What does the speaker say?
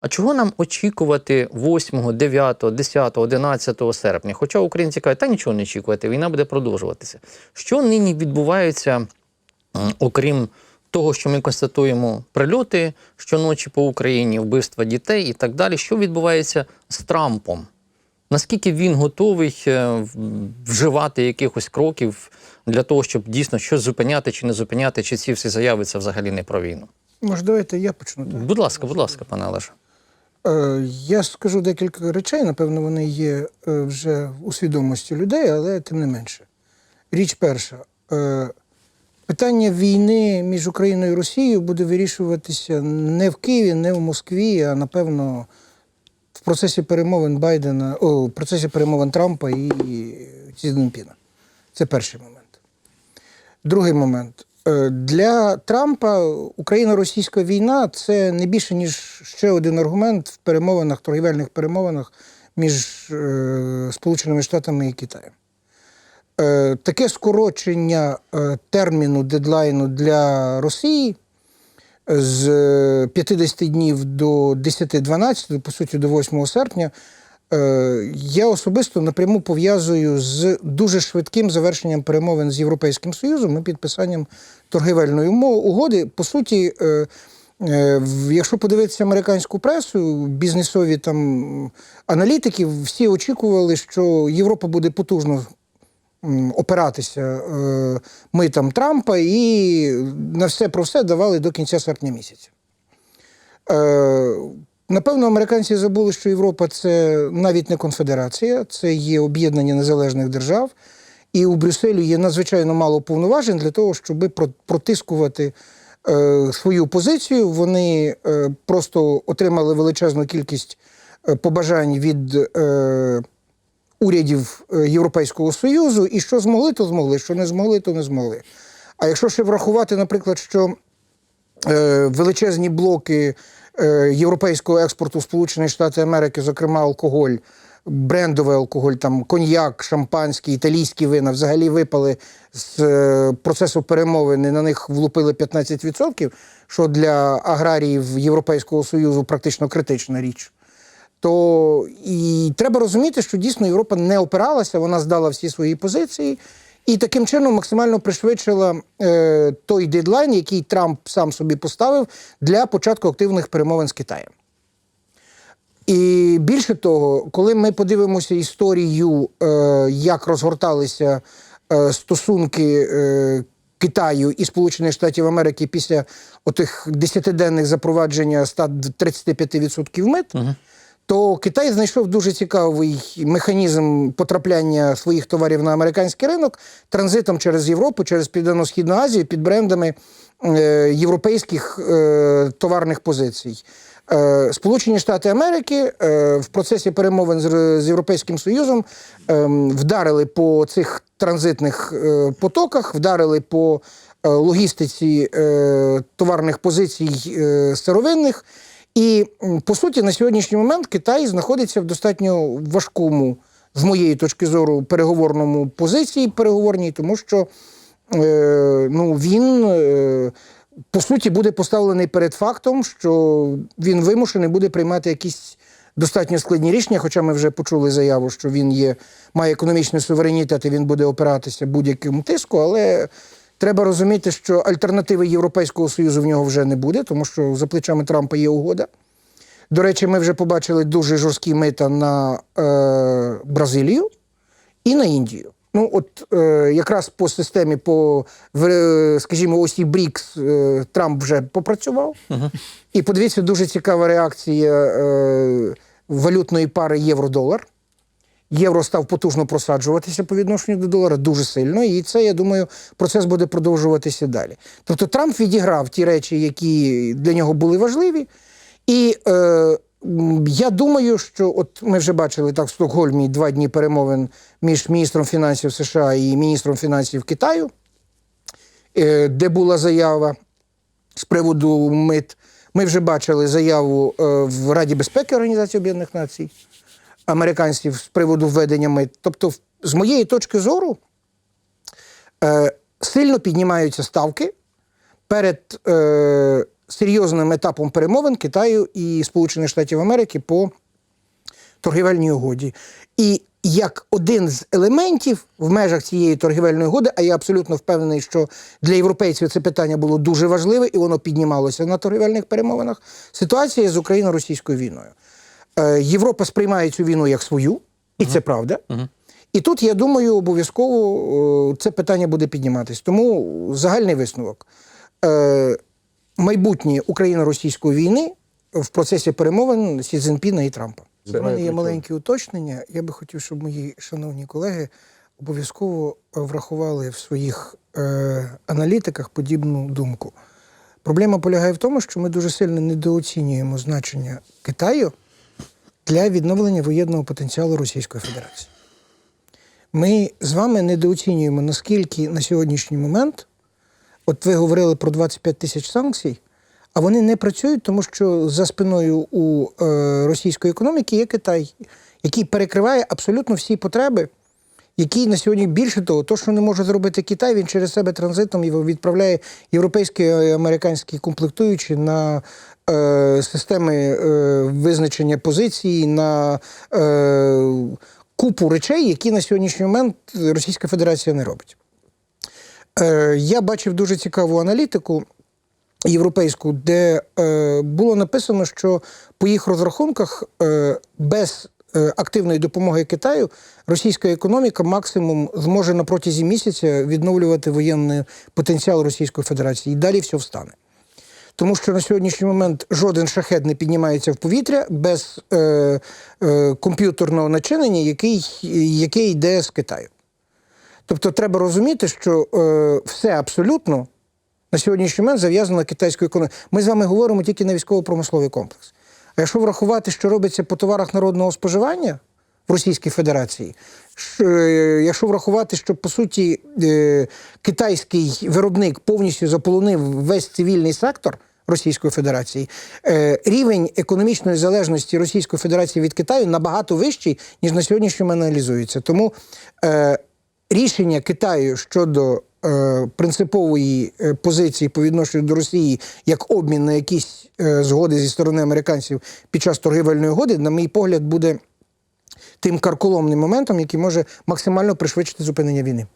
А чого нам очікувати 8, 9, 10, 11 серпня? Хоча українці кажуть, та нічого не очікувати, війна буде продовжуватися. Що нині відбувається, окрім того, що ми констатуємо прильоти щоночі по Україні, вбивства дітей і так далі, що відбувається з Трампом? Наскільки він готовий е, вживати якихось кроків для того, щоб дійсно щось зупиняти чи не зупиняти, чи ці всі заяви це взагалі не про війну? Може, давайте я почну. Будь ласка, будь ласка, пане Олеже. Е, Я скажу декілька речей, напевно, вони є е, вже у свідомості людей, але тим не менше. Річ перша. Е, Питання війни між Україною і Росією буде вирішуватися не в Києві, не в Москві, а напевно в процесі перемовин Байдена, о, в процесі перемовин Трампа і Сі Цзіньпіна. Це перший момент. Другий момент. Е, Для Трампа Україно-російська війна це не більше, ніж ще один аргумент в перемовинах, торгівельних перемовинах між е, Сполученими Штатами і Китаєм. Е, Таке скорочення терміну дедлайну для Росії з е, 50 днів до 10-12, по суті, до 8 серпня, я особисто напряму пов'язую з дуже швидким завершенням перемовин з Європейським Союзом і підписанням торгівельної угоди. По суті, е, е, якщо подивитися американську пресу, бізнесові там аналітики, всі очікували, що Європа буде потужно опиратися е, митам Трампа і на все про все давали до кінця серпня місяця. Напевно, американці забули, що Європа це навіть не конфедерація, це є об'єднання незалежних держав. І у Брюсселі є надзвичайно мало повноважень для того, щоб протискувати е, свою позицію. Вони е, просто отримали величезну кількість е, побажань від урядів Європейського Союзу, і що змогли, то змогли, що не змогли, то не змогли. А якщо ще врахувати, наприклад, що величезні блоки європейського експорту Сполучені Штати Америки, зокрема алкоголь, брендовий алкоголь, там коньяк, шампанський, італійські вина, взагалі випали з е, процесу перемовин, і на них влупили 15%, що для аграріїв Європейського Союзу практично критична річ. То і треба розуміти, що дійсно Європа не опиралася, вона здала всі свої позиції і таким чином максимально пришвидшила е, той дедлайн, який Трамп сам собі поставив для початку активних перемовин з Китаєм. І більше того, коли ми подивимося історію, е, як розгорталися е, стосунки е, Китаю і Сполучених Штатів Америки після отих десятиденних запровадження 135% мит, то Китай знайшов дуже цікавий механізм потрапляння своїх товарів на американський ринок транзитом через Європу, через Південно-Східну Азію під брендами е, європейських е, товарних позицій. Е, Сполучені Штати Америки в процесі перемовин з, Європейським Союзом вдарили по цих транзитних потоках, вдарили по логістиці товарних позицій сировинних. І по суті, на сьогоднішній момент Китай знаходиться в достатньо важкому, з моєї точки зору, переговорному позиції переговорній, тому що е, ну, він е, по суті буде поставлений перед фактом, що він вимушений буде приймати якісь достатньо складні рішення. Хоча ми вже почули заяву, що він є, має економічний суверенітет і він буде опиратися будь-якому тиску, але. Треба розуміти, що альтернативи Європейського Союзу в нього вже не буде, тому що за плечами Трампа є угода. До речі, ми вже побачили дуже жорсткі мита на е, Бразилію і на Індію. Ну, от е, якраз по системі, по, в, е, скажімо, осі БРІКС е, Трамп вже попрацював. І подивіться, дуже цікава реакція е, валютної пари євро-долар. Євро став потужно просаджуватися по відношенню до долара дуже сильно, і це, я думаю, процес буде продовжуватися далі. Тобто Трамп відіграв ті речі, які для нього були важливі. І е, я думаю, що от ми вже бачили так в Стокгольмі два дні перемовин між міністром фінансів США і міністром фінансів Китаю, е, де була заява з приводу мит. Ми вже бачили заяву е, в Раді безпеки Організації Об'єднаних Націй американців з приводу введення мит. Тобто, з моєї точки зору, е, сильно піднімаються ставки перед е, серйозним етапом перемовин Китаю і Сполучених Штатів Америки по торгівельній угоді. І як один з елементів в межах цієї торгівельної угоди, а я абсолютно впевнений, що для європейців це питання було дуже важливе і воно піднімалося на торгівельних перемовинах. Ситуація з Україно-російською війною. Е, Європа сприймає цю війну як свою, і це правда. І тут, я думаю, обов'язково е, це питання буде підніматись. Тому загальний висновок. Е, Майбутнє Україно-російської війни в процесі перемовин Сі Цзіньпіна і Трампа. У мене є маленькі уточнення. Я би хотів, щоб мої шановні колеги обов'язково врахували в своїх е, аналітиках подібну думку. Проблема полягає в тому, що ми дуже сильно недооцінюємо значення Китаю для відновлення воєнного потенціалу Російської Федерації. Ми з вами недооцінюємо, наскільки на сьогоднішній момент, от ви говорили про 25 тисяч санкцій, а вони не працюють, тому що за спиною у е, російської економіки є Китай, який перекриває абсолютно всі потреби, які на сьогодні більше того, то, що не може зробити Китай, він через себе транзитом відправляє європейські і американські комплектуючі на е, системи е, визначення позицій, на е, купу речей, які на сьогоднішній момент Російська Федерація не робить. Е, я бачив дуже цікаву аналітику європейську, де е, було написано, що по їх розрахунках е, без е, активної допомоги Китаю російська економіка максимум зможе на протязі місяця відновлювати воєнний потенціал Російської Федерації. І далі все встане. Тому що на сьогоднішній момент жоден шахет не піднімається в повітря без е, е, комп'ютерного начинення, який, яке йде з Китаю. Тобто треба розуміти, що е, все абсолютно на сьогоднішній момент зав'язано на китайську економіку. Ми з вами говоримо тільки на військово-промисловий комплекс. Якщо врахувати, що робиться по товарах народного споживання в Російській Федерації, е, якщо врахувати, що по суті е, китайський виробник повністю заполонив весь цивільний сектор. Російської Федерації е, рівень економічної залежності Російської Федерації від Китаю набагато вищий, ніж на сьогоднішньому аналізується. Тому рішення Китаю щодо принципової е, позиції по відношенню до Росії як обмін на якісь е, згоди зі сторони американців під час торгівельної угоди, на мій погляд, буде тим карколомним моментом, який може максимально пришвидшити зупинення війни.